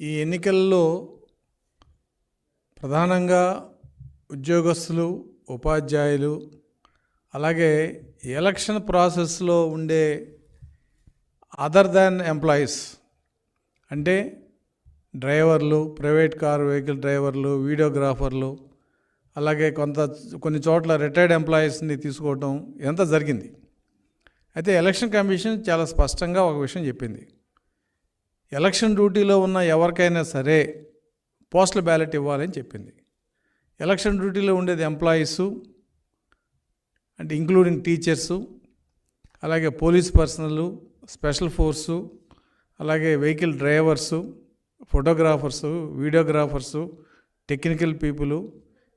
ఈ ఎన్నికల్లో ప్రధానంగా ఉద్యోగస్తులు ఉపాధ్యాయులు అలాగే ఎలక్షన్ ప్రాసెస్లో ఉండే అదర్ దాన్ ఎంప్లాయీస్ అంటే డ్రైవర్లు ప్రైవేట్ కార్ వెహికల్ డ్రైవర్లు వీడియోగ్రాఫర్లు అలాగే కొంత కొన్ని చోట్ల రిటైర్డ్ ఎంప్లాయీస్ని తీసుకోవటం ఎంత జరిగింది? అయితే ఎలక్షన్ కమిషన్ చాలా స్పష్టంగా ఒక విషయం చెప్పింది. ఎలక్షన్ డ్యూటీలో ఉన్న ఎవరికైనా సరే పోస్టల్ బ్యాలెట్ ఇవ్వాలని చెప్పింది. ఎలక్షన్ డ్యూటీలో ఉండేది ఎంప్లాయీసు అంటే ఇంక్లూడింగ్ టీచర్సు అలాగే పోలీస్ పర్సనల్ స్పెషల్ ఫోర్సు అలాగే vehicle drivers photographers videographers technical people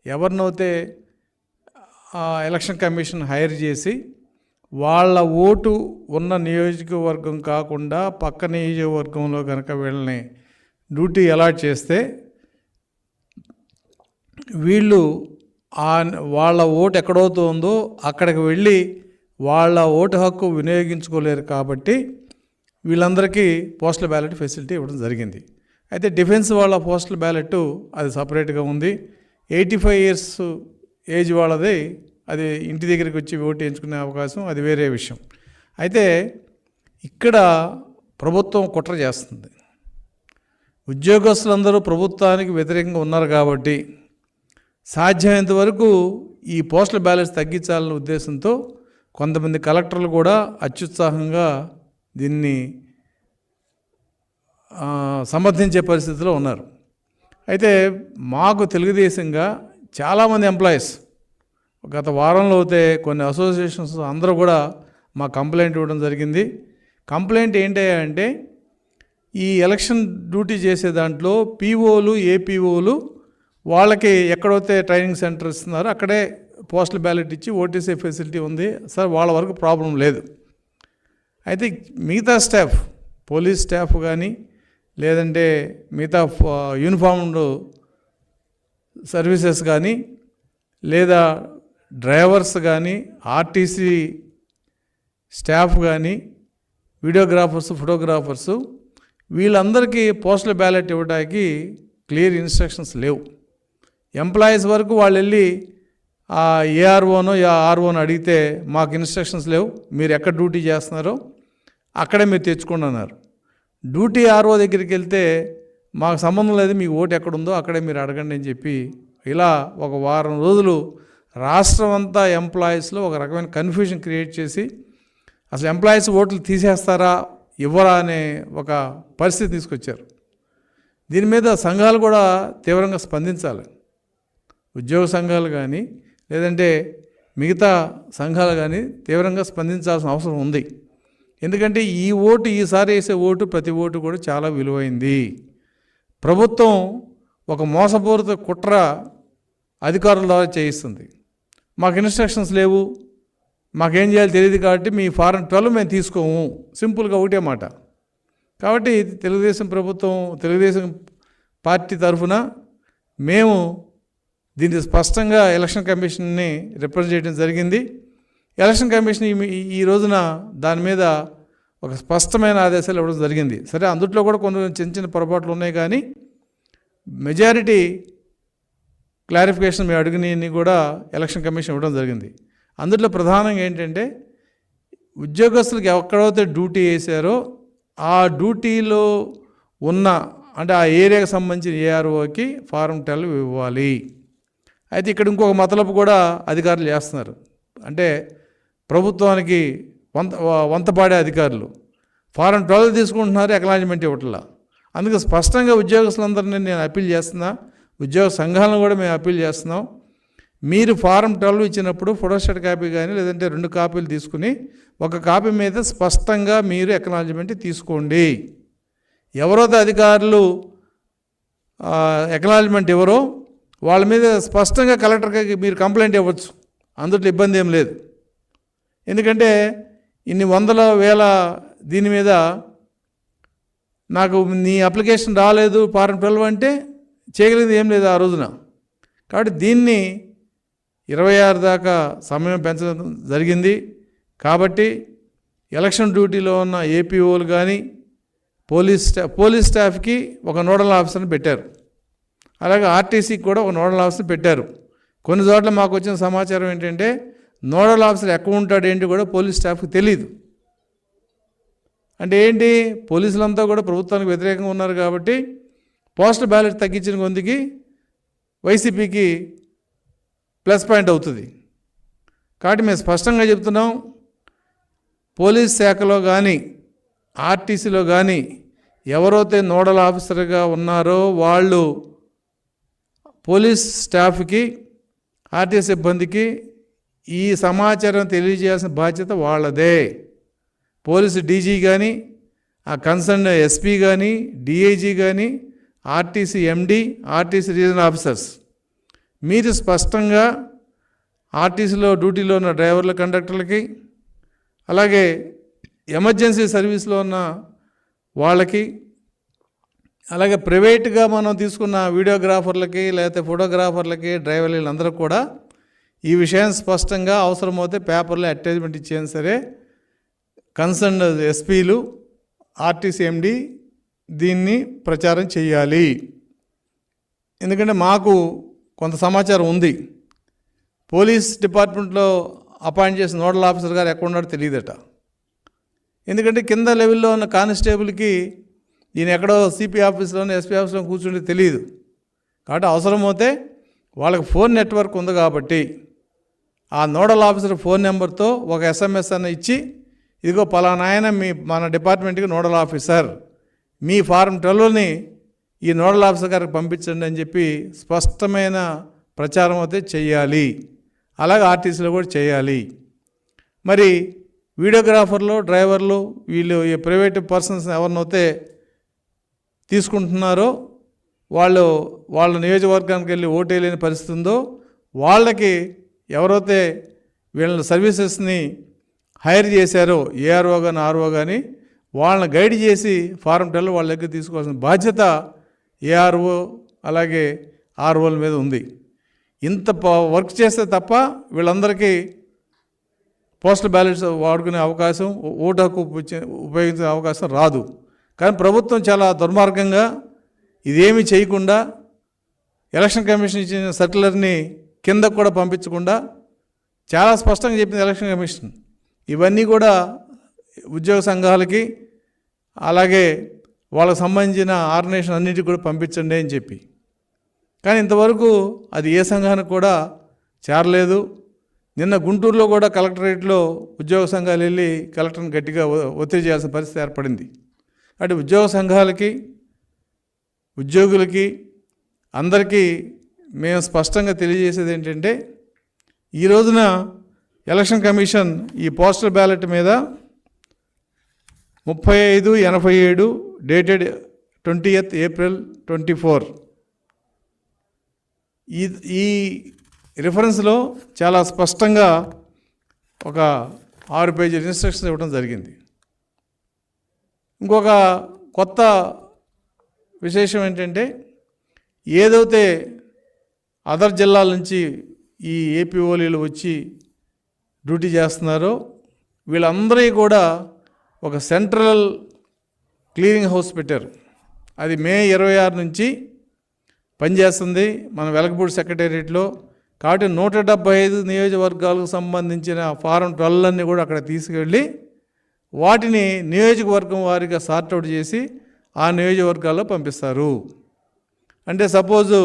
ఎవరినైతే ఆ ఎలక్షన్ కమిషన్ హైర్ చేసి వాళ్ళ ఓటు ఉన్న నియోజకవర్గం కాకుండా పక్క నియోజకవర్గంలో కనుక వీళ్ళని డ్యూటీ అలాట్ చేస్తే వీళ్ళు ఆ వాళ్ళ ఓటు ఎక్కడవుతుందో అక్కడికి వెళ్ళి వాళ్ళ ఓటు హక్కు వినియోగించుకోలేరు కాబట్టి వీళ్ళందరికీ పోస్టల్ బ్యాలెట్ ఫెసిలిటీ ఇవ్వడం జరిగింది. అయితే డిఫెన్స్ వాళ్ళ పోస్టల్ బ్యాలెట్ అది సపరేట్గా ఉంది. ఎయిటీ ఫైవ్ ఇయర్స్ ఏజ్ వాళ్ళది అది ఇంటి దగ్గరికి వచ్చి ఓటు వేయించుకునే అవకాశం అది వేరే విషయం. అయితే ఇక్కడ ప్రభుత్వం కుట్ర చేస్తుంది. ఉద్యోగస్తులందరూ ప్రభుత్వానికి వ్యతిరేకంగా ఉన్నారు కాబట్టి సాధ్యమైనంత వరకు ఈ పోస్టల్ బ్యాలెన్స్ తగ్గించాలనే ఉద్దేశంతో కొంతమంది కలెక్టర్లు కూడా అత్యుత్సాహంగా దీన్ని సమర్థించే పరిస్థితిలో ఉన్నారు. అయితే మాకు తెలుగుదేశంగా చాలామంది ఎంప్లాయీస్ గత వారంలో అయితే కొన్ని అసోసియేషన్స్ అందరూ కూడా మా కంప్లైంట్ ఇవ్వడం జరిగింది. కంప్లైంట్ ఏంటి అంటే ఈ ఎలక్షన్ డ్యూటీ చేసే దాంట్లో పీఓలు ఏపీఓలు వాళ్ళకి ఎక్కడైతే ట్రైనింగ్ సెంటర్ ఇస్తున్నారో అక్కడే పోస్టల్ బ్యాలెట్ ఇచ్చి ఓటీసీ ఫెసిలిటీ ఉంది. సార్ వాళ్ళ వరకు ప్రాబ్లం లేదు. అయితే మిగతా స్టాఫ్ పోలీస్ స్టాఫ్ కానీ లేదంటే మిగతా యూనిఫామ్డ్ సర్వీసెస్ కానీ లేదా డ్రైవర్స్ కానీ ఆర్టీసీ స్టాఫ్ కానీ వీడియోగ్రాఫర్స్ ఫోటోగ్రాఫర్స్ వీళ్ళందరికీ పోస్టల్ బ్యాలెట్ ఇవ్వడానికి క్లియర్ ఇన్స్ట్రక్షన్స్ లేవు. ఎంప్లాయీస్ వరకు వాళ్ళు వెళ్ళి ఆ ఏఆర్ఓను ఆ ఆర్ఓను అడిగితే మాకు ఇన్స్ట్రక్షన్స్ లేవు మీరు ఎక్కడ డ్యూటీ చేస్తున్నారో అక్కడే మీరు తెచ్చుకోండి అన్నారు. డ్యూటీ ఆర్ఓ దగ్గరికి వెళ్తే మాకు సంబంధం లేదు మీకు ఓటు ఎక్కడుందో అక్కడే మీరు అడగండి అని చెప్పి ఇలా ఒక వారం రోజులు రాష్ట్రం అంతా ఎంప్లాయీస్లో ఒక రకమైన కన్ఫ్యూజన్ క్రియేట్ చేసి అసలు ఎంప్లాయీస్ ఓట్లు తీసేస్తారా ఇవ్వరా అనే ఒక పరిస్థితి తీసుకొచ్చారు. దీని మీద సంఘాలు కూడా తీవ్రంగా స్పందించాలి. ఉద్యోగ సంఘాలు కానీ లేదంటే మిగతా సంఘాలు కానీ తీవ్రంగా స్పందించాల్సిన అవసరం ఉంది. ఎందుకంటే ఈ ఓటు ఈసారి వేసే ఓటు ప్రతి ఓటు కూడా చాలా విలువైంది. ప్రభుత్వం ఒక మోసపూరిత కుట్ర అధికారుల ద్వారా చేయిస్తుంది. మాకు ఇన్స్ట్రక్షన్స్ లేవు. మాకేం చేయాలో తెలియదు కాబట్టి మీ ఫారం ట్వెల్వ్ మేము తీసుకోము. సింపుల్గా ఒకటే మాట. కాబట్టి తెలుగుదేశం ప్రభుత్వం తెలుగుదేశం పార్టీ తరఫున మేము దీన్ని స్పష్టంగా ఎలక్షన్ కమిషన్ని రిప్రజెంట్ చేయడం జరిగింది. ఎలక్షన్ కమిషన్ ఈ- ఈ రోజున దాని మీద ఒక స్పష్టమైన ఆదేశాలు ఇవ్వడం జరిగింది. సరే అందుట్లో కూడా కొన్ని చిన్న చిన్న పొరపాట్లు ఉన్నాయి కానీ మెజారిటీ క్లారిఫికేషన్ మేము అడిగినవి కూడా ఎలక్షన్ కమిషన్ ఇవ్వడం జరిగింది. అందులో ప్రధానంగా ఏంటంటే ఉద్యోగస్తులకు ఎక్కడైతే డ్యూటీ వేశారో ఆ డ్యూటీలో ఉన్న అంటే ఆ ఏరియాకి సంబంధించిన ఏఆర్ఓకి ఫారం టెల్ ఇవ్వాలి. అయితే ఇక్కడ ఇంకొక మతలపు కూడా అధికారులు చేస్తున్నారు. అంటే ప్రభుత్వానికి వంత వంతపాడే అధికారులు. ఫారం ట్వెల్వ్ తీసుకుంటున్నారు ఎక్నాలజ్మెంట్ ఇవ్వట్లా. అందుకే స్పష్టంగా ఉద్యోగస్తులందరినీ నేను అప్పీల్ చేస్తున్నా ఉద్యోగ సంఘాలను కూడా మేము అప్పీల్ చేస్తున్నాం. మీరు ఫారం ట్వెల్వ్ ఇచ్చినప్పుడు ఫోటోస్టాట్ కాపీ కానీ లేదంటే రెండు కాపీలు తీసుకుని ఒక కాపీ మీద స్పష్టంగా మీరు ఎక్నాలజ్మెంట్ తీసుకోండి. ఎవరైతే అధికారులు ఎక్నాలజ్మెంట్ ఎవరో వాళ్ళ మీద స్పష్టంగా కలెక్టర్కి మీరు కంప్లైంట్ ఇవ్వచ్చు. అందులో ఇబ్బంది ఏం లేదు. ఎందుకంటే ఇన్ని వందల వేల దీని మీద నాకు నీ అప్లికేషన్ రాలేదు ఫారం ట్వెల్వ్ అంటే చేయగలిగింది ఏం లేదు ఆ రోజున. కాబట్టి దీన్ని ఇరవై ఆరు దాకా సమయం పెంచడం జరిగింది. కాబట్టి ఎలక్షన్ డ్యూటీలో ఉన్న ఏపీఓలు కానీ పోలీస్ స్టా పోలీస్ స్టాఫ్కి ఒక నోడల్ ఆఫీసర్ని పెట్టారు. అలాగే ఆర్టీసీకి కూడా ఒక నోడల్ ఆఫీసర్ పెట్టారు. కొన్ని చోట్ల మాకు వచ్చిన సమాచారం ఏంటంటే నోడల్ ఆఫీసర్ ఎక్కడ ఉంటాడు ఏంటి కూడా పోలీస్ స్టాఫ్కి తెలియదు అంటే ఏంటి? పోలీసులంతా కూడా ప్రభుత్వానికి వ్యతిరేకంగా ఉన్నారు కాబట్టి పోస్టల్ బ్యాలెట్ తగ్గించిన కొందికి వైసీపీకి ప్లస్ పాయింట్ అవుతుంది. కాబట్టి మేము స్పష్టంగా చెప్తున్నాం పోలీస్ శాఖలో కానీ ఆర్టీసీలో కానీ ఎవరైతే నోడల్ ఆఫీసర్గా ఉన్నారో వాళ్ళు పోలీస్ స్టాఫ్కి ఆర్టీసీ సిబ్బందికి ఈ సమాచారం తెలియజేయాల్సిన బాధ్యత వాళ్ళదే. పోలీసు డీజీ కానీ ఆ కన్సర్న్ ఎస్పీ కానీ డిఐజీ కానీ RTC MD RTC regional officers. మీరు స్పష్టంగా ఆర్టీసీలో డ్యూటీలో ఉన్న డ్రైవర్ల కండక్టర్లకి అలాగే ఎమర్జెన్సీ సర్వీస్లో ఉన్న వాళ్ళకి అలాగే ప్రైవేట్గా మనం తీసుకున్న వీడియోగ్రాఫర్లకి లేకపోతే ఫోటోగ్రాఫర్లకి డ్రైవర్లు వీళ్ళందరూ కూడా ఈ విషయం స్పష్టంగా అవసరమైతే పేపర్లో అటాచ్మెంట్ ఇచ్చేయండి సరే. కన్సర్న్ ఎస్పీలు ఆర్టీసీ ఎండి దీన్ని ప్రచారం చేయాలి. ఎందుకంటే మాకు కొంత సమాచారం ఉంది. పోలీస్ డిపార్ట్మెంట్లో అపాయింట్ చేసిన నోడల్ ఆఫీసర్ గారు ఎక్కడ ఉన్నాడో తెలియదట. ఎందుకంటే కింద లెవెల్లో ఉన్న కానిస్టేబుల్కి ఈయన ఎక్కడో సిపి ఆఫీస్లోనే ఎస్పీ ఆఫీస్లో కూర్చుంటే తెలియదు. కాబట్టి అవసరమైతే వాళ్ళకి ఫోన్ నెట్వర్క్ ఉంది కాబట్టి ఆ నోడల్ ఆఫీసర్ ఫోన్ నెంబర్తో ఒక ఎస్ఎంఎస్ అన్న ఇచ్చి ఇదిగో పలానాయన మీ మన డిపార్ట్మెంట్కి నోడల్ ఆఫీసర్. మీ ఫారం ట్వెల్వ్ని ఈ నోడల్ ఆఫీసర్ గారికి పంపించండి అని చెప్పి స్పష్టమైన ప్రచారం అయితే చేయాలి. అలాగే ఆర్టీసీలో కూడా చేయాలి. మరి వీడియోగ్రాఫర్లు డ్రైవర్లు వీళ్ళు ఈ ప్రైవేట్ పర్సన్స్ ఎవరినైతే తీసుకుంటున్నారో వాళ్ళు వాళ్ళ నియోజకవర్గానికి వెళ్ళి ఓటేయలేని పరిస్థితి ఉందో వాళ్ళకి ఎవరైతే వీళ్ళ సర్వీసెస్ని హైర్ చేశారో ఏఆర్ఓ కానీ ఆర్ఓ కానీ వాళ్ళని గైడ్ చేసి ఫారం టెల్ వాళ్ళ దగ్గర తీసుకోవాల్సిన బాధ్యత ఏఆర్ఓ అలాగే ఆర్ఓల మీద ఉంది. ఇంత వర్క్ చేస్తే తప్ప వీళ్ళందరికీ పోస్టల్ బ్యాలెట్స్ వాడుకునే అవకాశం ఓటు హక్కు ఉపయోగించే- అవకాశం రాదు. కానీ ప్రభుత్వం చాలా దుర్మార్గంగా ఇదేమీ చేయకుండా ఎలక్షన్ కమిషన్ ఇచ్చిన సెటిలర్ని కింద కూడా పంపించకుండా చాలా స్పష్టంగా చెప్పింది ఎలక్షన్ కమిషన్. ఇవన్నీ కూడా ఉద్యోగ సంఘాలకి అలాగే వాళ్ళకు సంబంధించిన ఆర్గనైజేషన్ అన్నిటికి కూడా పంపించండి అని చెప్పి. కానీ ఇంతవరకు అది ఏ సంఘానికి కూడా చేరలేదు. నిన్న గుంటూరులో కూడా కలెక్టరేట్లో ఉద్యోగ సంఘాలు వెళ్ళి కలెక్టర్ని గట్టిగా ఒత్తిడి చేయాల్సిన పరిస్థితి ఏర్పడింది. అంటే ఉద్యోగ సంఘాలకి ఉద్యోగులకి అందరికీ మేము స్పష్టంగా తెలియజేసేది ఏంటంటే ఈ రోజున ఎలక్షన్ కమిషన్ ఈ పోస్టల్ బ్యాలెట్ మీద ముప్పై ఐదు ఎనభై ఏడు dated twenty April twenty four. ఈ ఈ రిఫరెన్స్లో చాలా స్పష్టంగా ఒక ఆరు పేజీల ఇన్స్ట్రక్షన్స్ ఇవ్వడం జరిగింది. ఇంకొక కొత్త విశేషం ఏంటంటే ఏదైతే అదర్ జిల్లాల నుంచి ఈ ఏపీఓలీలు వచ్చి డ్యూటీ చేస్తున్నారో వీళ్ళందరికీ కూడా ఒక సెంట్రల్ క్లీనింగ్ హౌస్ పెట్టారు. అది మే ఇరవై ఆరు నుంచి పనిచేస్తుంది. మన వెలగపూడి సెక్రటేరియట్లో. కాబట్టి నూట డెబ్బై ఐదు నియోజకవర్గాలకు సంబంధించిన ఫారం ట్వెల్వ్ అన్నీ కూడా అక్కడ తీసుకెళ్ళి వాటిని నియోజకవర్గం వారిగా సార్ట్అవుట్ చేసి ఆ నియోజకవర్గాల్లో పంపిస్తారు. అంటే సపోజు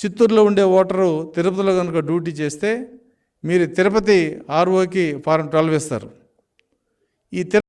చిత్తూరులో ఉండే ఓటరు తిరుపతిలో కనుక డ్యూటీ చేస్తే మీరు తిరుపతి ఆర్ఓకి ఫారం ట్వెల్వ్ ఇస్తారు ఈ తిరు